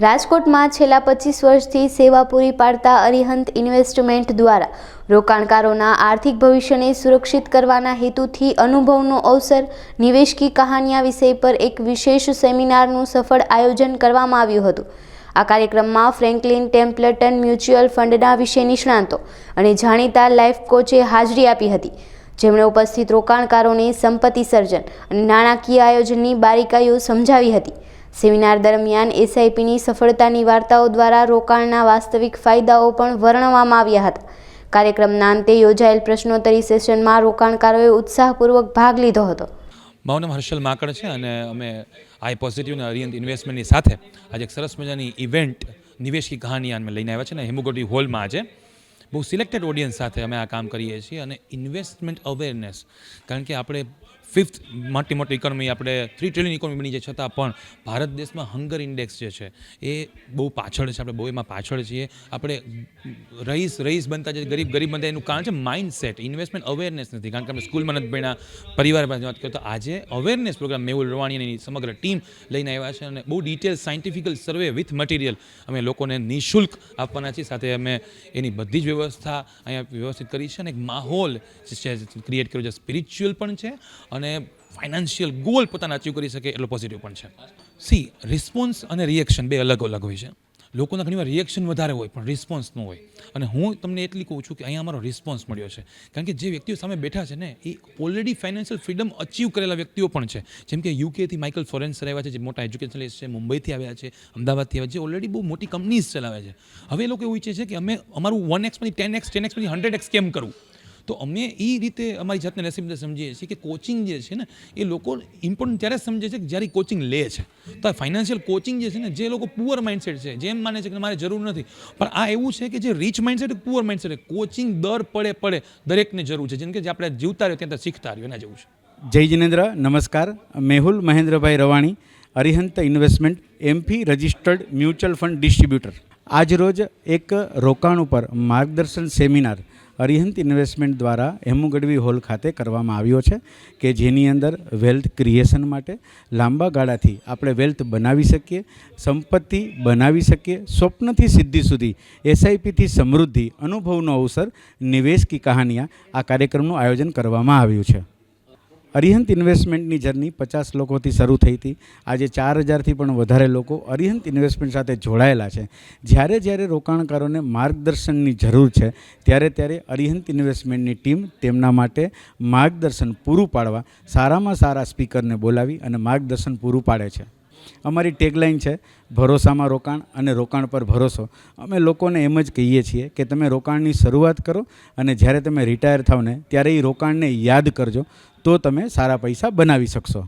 રાજકોટમાં છેલ્લા પચીસ વર્ષથી સેવા પૂરી પાડતા અરિહંત ઇન્વેસ્ટમેન્ટ દ્વારા રોકાણકારોના આર્થિક ભવિષ્યને સુરક્ષિત કરવાના હેતુથી અનુભવનો અવસર નિવેશ કી કહાનિયા વિષય પર એક વિશેષ સેમિનારનું સફળ આયોજન કરવામાં આવ્યું હતું. આ કાર્યક્રમમાં ફ્રેન્કલિન ટેમ્પલેટન મ્યુચ્યુઅલ ફંડના વિશે નિષ્ણાંતો અને જાણીતા લાઈફ કોચે હાજરી આપી હતી. જેમણે ઉપસ્થિત રોકાણકારોને સંપત્તિ સર્જન અને નાણાકીય આયોજનની બારીકાઈઓ સમજાવી હતી. સેમિનાર દરમિયાન એસઆઈપીની સફળતાની વાર્તાઓ દ્વારા રોકાણના વાસ્તવિક ફાયદાઓ પણ વર્ણવવામાં આવ્યા હતા. કાર્યક્રમના અંતે યોજાયેલ પ્રશ્નોત્તરી સેશનમાં રોકાણકારોએ ઉત્સાહપૂર્વક ભાગ લીધો હતો. મારું હર્ષલ માકડ છે અને અમે આઈ પોઝિટિવ અરિયંત ઇન્વેસ્ટમેન્ટની સાથે આજે એક સરસ મજાની ઇવેન્ટ નિવેશ કી કહાની લઈને આવ્યા છે ને હેમુગોડી હોલમાં આજે. બહુ સિલેક્ટેડ ઓડિયન્સ સાથે અમે આ કામ કરીએ છીએ અને ઇન્વેસ્ટમેન્ટ અવેરનેસ કારણ કે આપણે ફિફ્થ મોટી મોટી ઇકોનોમી આપણે થ્રી ટ્રિલિયન ઇકોનોમી બની છે છતાં પણ ભારત દેશમાં હંગર ઇન્ડેક્સ જે છે, એ બહુ પાછળ છે. આપણે બહુ એમાં પાછળ છીએ. આપણે રહીશ રહીશ બનતા જે ગરીબ ગરીબ બનતા એનું કારણ છે માઇન્ડસેટ ઇન્વેસ્ટમેન્ટ અવેરનેસ નથી. કારણ કે આપણે સ્કૂલમાં નથી ભણ્યા, પરિવારમાં વાત કરીએ તો આજે અવેરનેસ પ્રોગ્રામ મેહુલ રવાણી એની સમગ્ર ટીમ લઈને આવ્યા છે અને બહુ detail scientifical survey with material અમે લોકોને નિઃશુલ્ક આપવાના છીએ. સાથે અમે એની બધી જ વ્યવસ્થા અહીંયા વ્યવસ્થિત કરી છે અને એક માહોલ ક્રિએટ કર્યો છે. સ્પિરિચ્યુઅલ પણ છે અને ફાઇનાન્શિયલ ગોલ પોતાના અચીવ કરી શકે એટલો પોઝિટિવ પણ છે. સી રિસ્પોન્સ અને રિએક્શન બે અલગ અલગ હોય છે. લોકોના ઘણીવાર રિએક્શન વધારે હોય પણ રિસ્પોન્સ ન હોય. અને હું તમને એટલી કહું છું કે અહીંયા અમારો રિસ્પોન્સ મળ્યો છે. કારણ કે જે વ્યક્તિઓ સામે બેઠા છે ને, એ ઓલરેડી ફાઇનાન્શિયલ ફ્રીડમ અચીવ કરેલા વ્યક્તિઓ પણ છે. જેમ કે યુકેથી માઇકલ ફોરેન્સર આવ્યા છે, જે મોટા એજ્યુકેશનલિસ્ટ છે, મુંબઈથી આવ્યા છે, અમદાવાદથી આવ્યા છે ઓલરેડી બહુ મોટી કંપનીઝ ચલાવે છે. હવે લોકો એવું ઈચ્છે છે કે અમે અમારું વન એક્સમાંથી ટેન એક્સ ટેન એક્સમાંથી હંડ્રેડ એક્સ કેમ કરવું તો અમે એ રીતે અમારી જાતને નસીબને સમજીએ છીએ કે કોચિંગ જે છે ને, એ લોકો ઇમ્પોર્ટન્ટ ત્યારે સમજે છે કે જ્યારે કોચિંગ લે છે. તો આ ફાઇનાન્શિયલ કોચિંગ જે છે ને, જે લોકો પુઅર માઇન્ડસેટ છે, જેમ માને છે કે મારે જરૂર નથી, પણ આ એવું છે કે જે rich mindset poor mindset coaching દર પડે પડે દરેકને જરૂર છે. જેમ કે જે આપણે જીવતા રહ્યો, ત્યાં શીખતા રહ્યો, એના જેવું છે. જય જિનેન્દ્ર, નમસ્કાર. Mehul Mahendrabhai Ravani. Arihant investment MP registered mutual fund distributor આજરોજ એક રોકાણ ઉપર માર્ગદર્શન સેમિનાર અરિહંત ઇન્વેસ્ટમેન્ટ દ્વારા હેમુગઢવી હોલ ખાતે કરવામાં આવ્યો છે કે જેની અંદર વેલ્થ ક્રિએશન માટે લાંબા ગાળાથી આપણે વેલ્થ બનાવી શકીએ, સંપત્તિ બનાવી શકીએ, સ્વપ્નથી સિદ્ધિ સુધી એસઆઈપીથી સમૃદ્ધિ, અનુભવનો અવસર, નિવેશ કી કહાનિયા આ કાર્યક્રમનું આયોજન કરવામાં આવ્યું છે. અરિહંત ઇન્વેસ્ટમેન્ટની જર્ની પચાસ લોકોથી શરૂ થઈ હતી. આજે ચાર હજારથી પણ વધારે લોકો અરિહંત ઇન્વેસ્ટમેન્ટ સાથે જોડાયેલા છે. જ્યારે જ્યારે રોકાણકારોને માર્ગદર્શનની જરૂર છે, ત્યારે ત્યારે અરિહંત ઇન્વેસ્ટમેન્ટની ટીમ તેમના માટે માર્ગદર્શન પૂરું પાડવા સારામાં સારા સ્પીકરને બોલાવી અને માર્ગદર્શન પૂરું પાડે છે. અમારી ટેગલાઇન છે, ભરોસામાં રોકાણ અને રોકાણ પર ભરોસો. અમે લોકોને એમ જ કહીએ છીએ કે તમે રોકાણની શરૂઆત કરો અને જ્યારે તમે રિટાયર થાવ ને ત્યારે એ રોકાણને યાદ કરજો. તો તમે સારા પૈસા બનાવી શકશો.